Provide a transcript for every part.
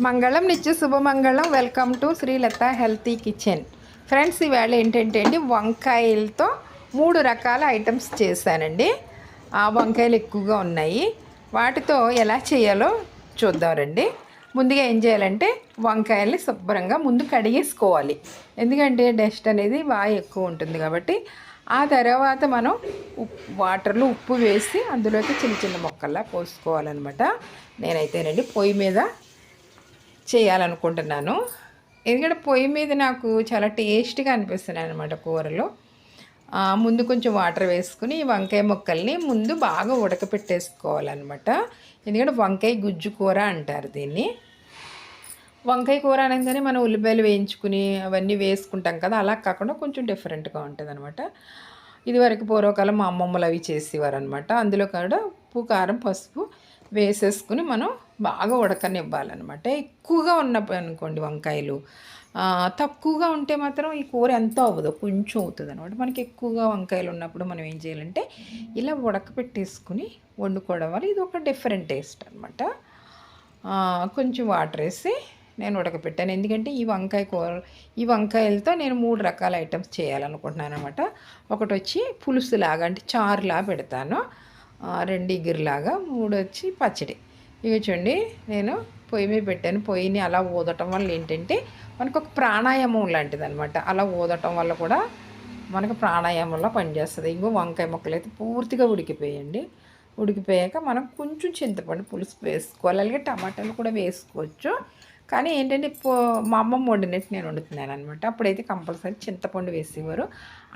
మంగళం నిత్య శుభమంగళం. Welcome to Srilatha healthy kitchen friends ఈవేళ ఏంటంటే అండి వంకాయలతో మూడు రకాల ఐటమ్స్ చేశానండి. ఆ వంకాయలు ఎక్కువగా ఉన్నాయి. వాటితో ఎలా చేయాలో చూద్దామండి. ముందుగా ఏం చేయాలంటే వంకాయల్ని శుభ్రంగా ముందు కడిగేసుకోవాలి. ఎందుకంటే డస్ట్ అనేది బాగా ఎక్కువ ఉంటుంది కాబట్టి ఆ తర్వాత మనం వాటర్లో ఉప్పు వేసి అందులోకి చిన్న చిన్న మొక్కల్లా పోసుకోవాలన్నమాట. నేనైతేనండి పొయ్యి మీద చేయాలనుకుంటున్నాను. ఎందుకంటే పొయ్యి మీద నాకు చాలా టేస్ట్గా అనిపిస్తున్నాయి అనమాట కూరలు. ముందు కొంచెం వాటర్ వేసుకుని ఈ వంకాయ ముక్కల్ని ముందు బాగా ఉడకపెట్టేసుకోవాలన్నమాట. ఎందుకంటే వంకాయ గుజ్జు కూర అంటారు దీన్ని. వంకాయ కూర అనగానే మనం ఉల్లిపాయలు వేయించుకుని అవన్నీ వేసుకుంటాం కదా అలా కాకుండా కొంచెం డిఫరెంట్గా ఉంటుంది అనమాట ఇదివరకు పూర్వకాలం మా అమ్మమ్మలు అవి చేసేవారు అనమాట అందులో కూడా ఉప్పు కారం పసుపు వేసేసుకుని మనం బాగా ఉడకనివ్వాలన్నమాట. ఎక్కువగా ఉన్న అనుకోండి వంకాయలు తక్కువగా ఉంటే మాత్రం ఈ కూర ఎంత అవ్వదు కొంచెం అవుతుంది అనమాట మనకి ఎక్కువగా వంకాయలు ఉన్నప్పుడు మనం ఏం చేయాలంటే ఇలా ఉడకపెట్టేసుకుని వండుకోవడం వల్ల ఇది ఒక డిఫరెంట్ టేస్ట్ అనమాట కొంచెం వాటర్ వేసి నేను ఉడకపెట్టాను. ఎందుకంటే ఈ వంకాయ కూర ఈ వంకాయలతో నేను మూడు రకాల ఐటమ్స్ చేయాలనుకుంటున్నాను అనమాట ఒకటి వచ్చి పులుసులాగా అంటే చారులా పెడతాను. రెండు ఇగురులాగా మూడు వచ్చి పచ్చడి. ఇవి చూడండి నేను పొయ్యి మీద పెట్టాను. పొయ్యిని అలా ఊదటం వల్ల ఏంటంటే మనకు ఒక ప్రాణాయామం లాంటిది అనమాట అలా ఊదటం వల్ల కూడా మనకు ప్రాణాయామంలో పనిచేస్తుంది. ఇంకో వంకాయ ముక్కలు అయితే పూర్తిగా ఉడికిపోయండి ఉడికిపోయాక మనం కొంచెం చింతపండు పులుసు వేసుకోవాలి. అలాగే టమాటాలు కూడా వేసుకోవచ్చు. కానీ ఏంటంటే ఇప్పుడు మా అమ్మమ్మ వండినట్టు నేను వండుతున్నాను అనమాట అప్పుడైతే కంపల్సరీ చింతపండు వేసేవారు.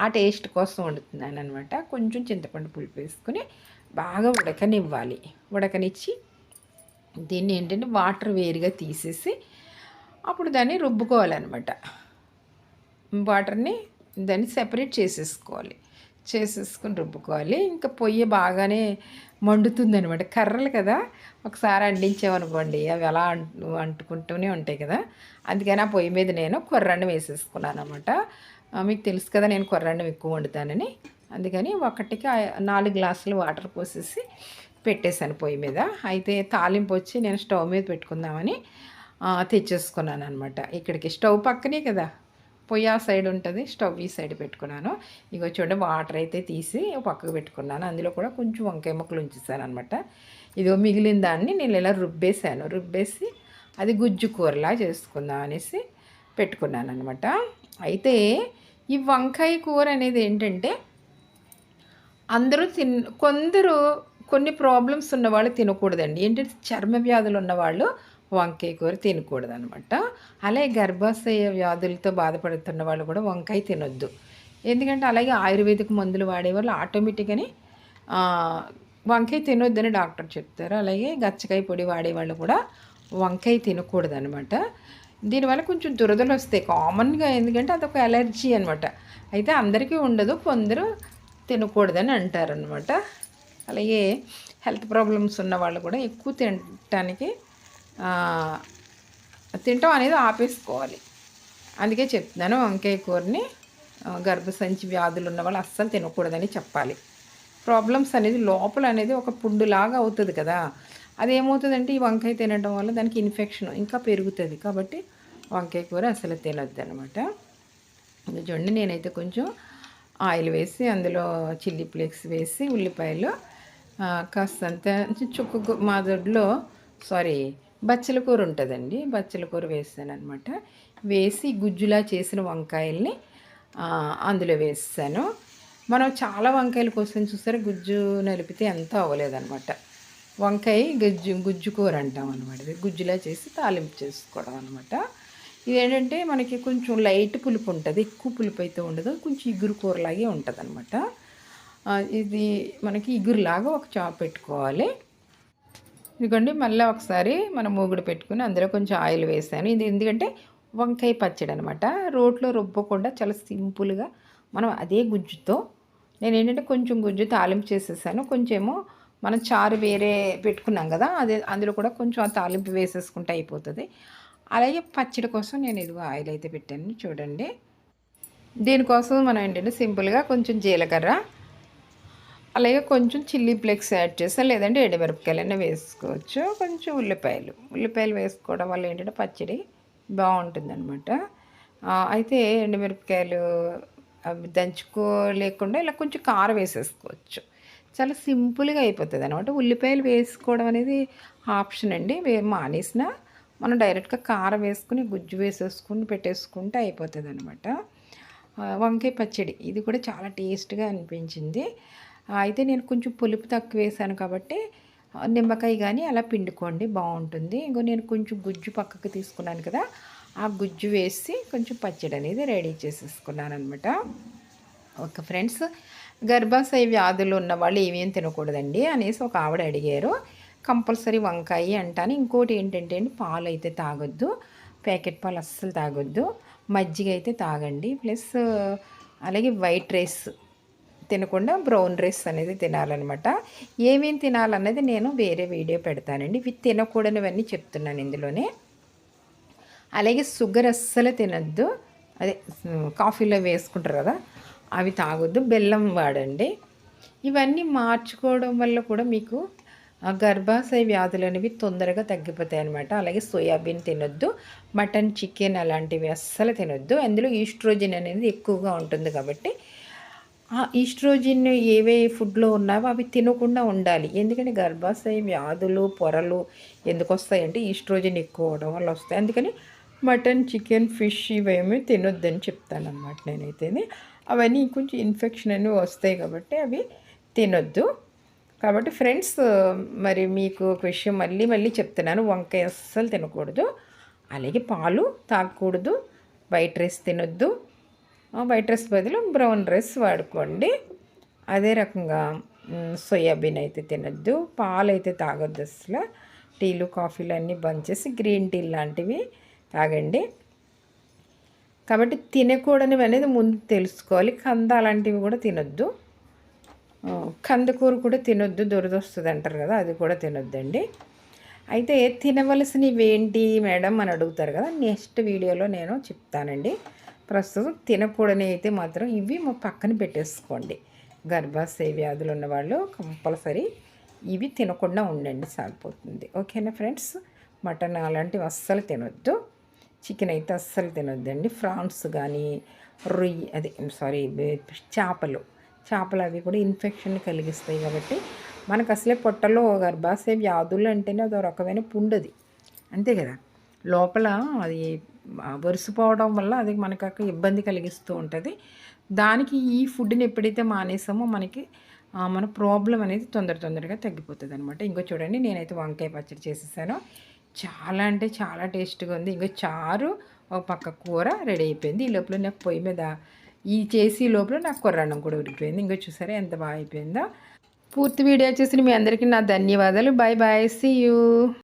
ఆ టేస్ట్ కోసం వండుతున్నాను అనమాట కొంచెం చింతపండు పులుపు వేసుకుని బాగా ఉడకనివ్వాలి. ఉడకనిచ్చి దీన్ని ఏంటంటే వాటర్ వేరుగా తీసేసి అప్పుడు దాన్ని రుబ్బుకోవాలన్నమాట. వాటర్ని దాన్ని సెపరేట్ చేసేసుకోవాలి. చేసేసుకుని రుబ్బుకోవాలి. ఇంకా పొయ్యి బాగానే మండుతుంది అనమాట కర్రలు కదా ఒకసారి అండించామనుకోండి అవి అలా అంటు అంటుకుంటూనే ఉంటాయి కదా. అందుకని ఆ పొయ్యి మీద నేను కొర్రన్నం వేసేసుకున్నాను అనమాట మీకు తెలుసు కదా నేను కొర్రన్నం ఎక్కువ వండుతానని. అందుకని ఒకటికి ఆ- నాలుగు గ్లాసులు వాటర్ పోసేసి పెట్టేశాను పొయ్యి మీద. అయితే తాలింపు వచ్చి నేను స్టవ్ మీద పెట్టుకుందామని తెచ్చేసుకున్నాను అనమాట ఇక్కడికి స్టవ్ పక్కనే కదా పొయ్యి ఆ సైడ్ ఉంటుంది స్టవ్ ఈ సైడ్ పెట్టుకున్నాను. ఇగో చూడండి వాటర్ అయితే తీసి పక్కకు పెట్టుకున్నాను. అందులో కూడా కొంచెం వంకాయ ముక్కలు ఉంచేసాను అనమాట ఇదిగో మిగిలిన దాన్ని నేను ఇలా రుబ్బేసాను రుబ్బేసి అది గుజ్జు కూరలా చేసుకుందాం అనేసి పెట్టుకున్నాను అనమాట అయితే ఈ వంకాయ కూర అనేది ఏంటంటే అందరూ తిన్ కొందరు కొన్ని ప్రాబ్లమ్స్ ఉన్నవాళ్ళు తినకూడదండి. ఏంటంటే చర్మ వ్యాధులు ఉన్నవాళ్ళు వంకాయ కూర తినకూడదు అనమాట అలాగే గర్భాశయ వ్యాధులతో బాధపడుతున్న వాళ్ళు కూడా వంకాయ తినొద్దు. ఎందుకంటే అలాగే ఆయుర్వేదిక్ మందులు వాడేవాళ్ళు ఆటోమేటిక్గాని వంకాయ తినొద్దని డాక్టర్ చెప్తారు. అలాగే గచ్చకాయ పొడి వాడేవాళ్ళు కూడా వంకాయ తినకూడదు అనమాట దీనివల్ల కొంచెం దురదలు వస్తాయి. కామన్గా ఎందుకంటే అదొక ఎలర్జీ అనమాట అయితే అందరికీ ఉండదు కొందరు తినకూడదని అంటారనమాట అలాగే హెల్త్ ప్రాబ్లమ్స్ ఉన్న వాళ్ళు కూడా ఎక్కువ తినటానికి తినటం అనేది ఆపేసుకోవాలి. అందుకే చెప్తున్నాను వంకాయ కూరని గర్భసంచి వ్యాధులు ఉన్న వాళ్ళు అస్సలు తినకూడదని చెప్పాలి. ప్రాబ్లమ్స్ అనేది లోపల అనేది ఒక పుండులాగా అవుతుంది కదా. అదేమవుతుందంటే ఈ వంకాయ తినడం వల్ల దానికి ఇన్ఫెక్షన్ ఇంకా పెరుగుతుంది కాబట్టి వంకాయ కూర అసలు తినొద్దు అనమాట చూడండి నేనైతే కొంచెం ఆయిల్ వేసి అందులో చిల్లీ ఫ్లేక్స్ వేసి ఉల్లిపాయలు కాస్తంత అంతే చుక్కు మా దొడ్లో సారీ బచ్చల కూర ఉంటుందండి. బచ్చల కూర వేసాను అనమాట వేసి గుజ్జులా చేసిన వంకాయల్ని అందులో వేసాను మనం చాలా వంకాయల కోసం చూసారా గుజ్జు నలిపితే ఎంత అవ్వలేదనమాట వంకాయ గుజ్జు గుజ్జు కూర అంటాం అనమాట గుజ్జులా చేసి తాలింపు చేసుకోవడం అనమాట ఇదేంటంటే మనకి కొంచెం లైట్ పులుపు ఉంటుంది. ఎక్కువ పులుపు అయితే ఉండదు. కొంచెం ఇగురు కూరలాగే ఉంటుంది అనమాట ఇది మనకి ఇగురులాగా ఒక చాప్ పెట్టుకోవాలి. ఇదిగోండి మళ్ళీ ఒకసారి మనం మూగుడు పెట్టుకుని అందులో కొంచెం ఆయిల్ వేసాను. ఇది ఎందుకంటే వంకాయ పచ్చడి అనమాట రోట్లో రుబ్బకుండా చాలా సింపుల్గా మనం అదే గుజ్జుతో నేను ఏంటంటే కొంచెం గుజ్జు తాలింపు చేసేసాను. కొంచెమో మనం చారు వేరే పెట్టుకున్నాం కదా అదే అందులో కూడా కొంచెం ఆ తాలింపు వేసేసుకుంటే అయిపోతుంది. అలాగే పచ్చడి కోసం నేను ఇదిగో ఆయిల్ అయితే పెట్టాను. చూడండి. దీనికోసం మనం ఏంటంటే సింపుల్గా కొంచెం జీలకర్ర అలాగే కొంచెం చిల్లీ ఫ్లేక్స్ యాడ్ చేస్తా లేదంటే ఎండుమిరపకాయలైనా వేసుకోవచ్చు. కొంచెం ఉల్లిపాయలు ఉల్లిపాయలు వేసుకోవడం వల్ల ఏంటంటే పచ్చడి బాగుంటుందన్నమాట. అయితే ఎండుమిరపకాయలు అవి దంచుకోలేకుండా ఇలా కొంచెం కారం వేసేసుకోవచ్చు. చాలా సింపుల్గా అయిపోతుంది అనమాట ఉల్లిపాయలు వేసుకోవడం అనేది ఆప్షన్ అండి. మానేసిన మనం డైరెక్ట్గా కారం వేసుకుని గుజ్జు వేసేసుకుని పెట్టేసుకుంటే అయిపోతుంది అనమాట వంకాయ పచ్చడి ఇది కూడా చాలా టేస్ట్గా అనిపించింది. అయితే నేను కొంచెం పులుపు తక్కువ వేసాను కాబట్టి నిమ్మకాయ కానీ అలా పిండుకోండి బాగుంటుంది. ఇంకో నేను కొంచెం గుజ్జు పక్కకు తీసుకున్నాను కదా ఆ గుజ్జు వేసి కొంచెం పచ్చడి అనేది రెడీ చేసేసుకున్నాను అనమాట ఓకే ఫ్రెండ్స్ గర్భాశయ వ్యాధులు ఉన్న వాళ్ళు ఏమేమి తినకూడదండి అనేసి ఒక ఆవిడ అడిగారు. కంపల్సరీ వంకాయ అంటాను. ఇంకోటి ఏంటంటే పాలు అయితే తాగొద్దు ప్యాకెట్ పాలు అస్సలు తాగొద్దు మజ్జిగ అయితే తాగండి. ప్లస్ అలాగే వైట్ రైస్ తినకుండా బ్రౌన్ రైస్ అనేది తినాలన్నమాట. ఏమేమి తినాలన్నది నేను వేరే వీడియో పెడతానండి. ఇవి తినకూడనివన్నీ చెప్తున్నాను ఇందులోనే. అలాగే షుగర్ అస్సలు తినద్దు. అదే కాఫీలో వేసుకుంటారు కదా అవి తాగొద్దు. బెల్లం వాడండి. ఇవన్నీ మార్చుకోవడం వల్ల కూడా మీకు గర్భాశయ వ్యాధులు అనేవి తొందరగా తగ్గిపోతాయి అనమాట అలాగే సోయాబీన్ తినొద్దు. మటన్ చికెన్ అలాంటివి అస్సలు తినొద్దు. అందులో ఈస్ట్రోజిన్ అనేది ఎక్కువగా ఉంటుంది కాబట్టి ఆ ఈస్ట్రోజిన్ ఏవే ఫుడ్లో ఉన్నావో అవి తినకుండా ఉండాలి. ఎందుకంటే గర్భాశయ వ్యాధులు పొరలు ఎందుకు వస్తాయంటే ఈస్ట్రోజిన్ ఎక్కువ అవడం వల్ల వస్తాయి. అందుకని మటన్ చికెన్ ఫిష్ ఇవేమి తినొద్దని చెప్తాను అనమాట నేనైతే అవన్నీ కొంచెం ఇన్ఫెక్షన్ అనేవి వస్తాయి కాబట్టి అవి తినొద్దు. కాబట్టి ఫ్రెండ్స్ మరి మీకు ఒక విషయం మళ్ళీ మళ్ళీ చెప్తున్నాను. వంకాయ అస్సలు తినకూడదు. అలాగే పాలు తాగకూడదు. వైట్ రైస్ తినొద్దు. వైట్ రైస్ బదులు బ్రౌన్ రైస్ వాడుకోండి. అదే రకంగా సోయాబీన్ అయితే తినద్దు పాలు అయితే తాగొద్దు అసలు. టీలు కాఫీలు అన్నీ బంద్ చేసి గ్రీన్ టీ లాంటివి తాగండి. కాబట్టి తినకూడనివి అనేది ముందు తెలుసుకోవాలి. కంద అలాంటివి కూడా తినొద్దు. కందకూర కూడా తినొద్దు దురదొస్తుంది అంటారు కదా అది కూడా తినొద్దండి. అయితే తినవలసినవి ఏంటి మేడం అని అడుగుతారు కదా నెక్స్ట్ వీడియోలో నేను చెప్తానండి. ప్రస్తుతం తినకూడని అయితే మాత్రం ఇవి మా పక్కన పెట్టేసుకోండి. గర్భాశయ వ్యాధులు ఉన్నవాళ్ళు కంపల్సరీ ఇవి తినకుండా ఉండండి సాగిపోతుంది ఓకేనా ఫ్రెండ్స్? మటన్ అలాంటివి అస్సలు తినొద్దు. చికెన్ అయితే అస్సలు తినొద్దండి. ఫ్రాన్స్ కానీ రొయ్యి అది సారీ చేపలు. చేపలు అవి కూడా ఇన్ఫెక్షన్ కలిగిస్తాయి కాబట్టి మనకు అసలే పొట్టలో గర్భాశయ వ్యాధులు అంటేనే అది రకమైన పుండది. అంతే కదా? లోపల అది వరుసపోవడం వల్ల అది మనకు ఇబ్బంది కలిగిస్తూ ఉంటుంది. దానికి ఈ ఫుడ్ని ఎప్పుడైతే మానేసామో మనకి మన ప్రాబ్లం అనేది తొందర తొందరగా తగ్గిపోతుంది అనమాట ఇంకో చూడండి నేనైతే వంకాయ పచ్చడి చేసేసాను. చాలా అంటే చాలా టేస్ట్గా ఉంది. ఇంకో చారు ఒక పక్క కూర రెడీ అయిపోయింది. ఈ లోపల నాకు పొయ్యి మీద ఈ చేసి లోపల నాకు కొర్రన్నం కూడా ఉడికిపోయింది. ఇంకో చూసారా ఎంత బాగా అయిపోయిందో పూర్తి వీడియో చేసిన మీ అందరికీ నా ధన్యవాదాలు. Bye bye see you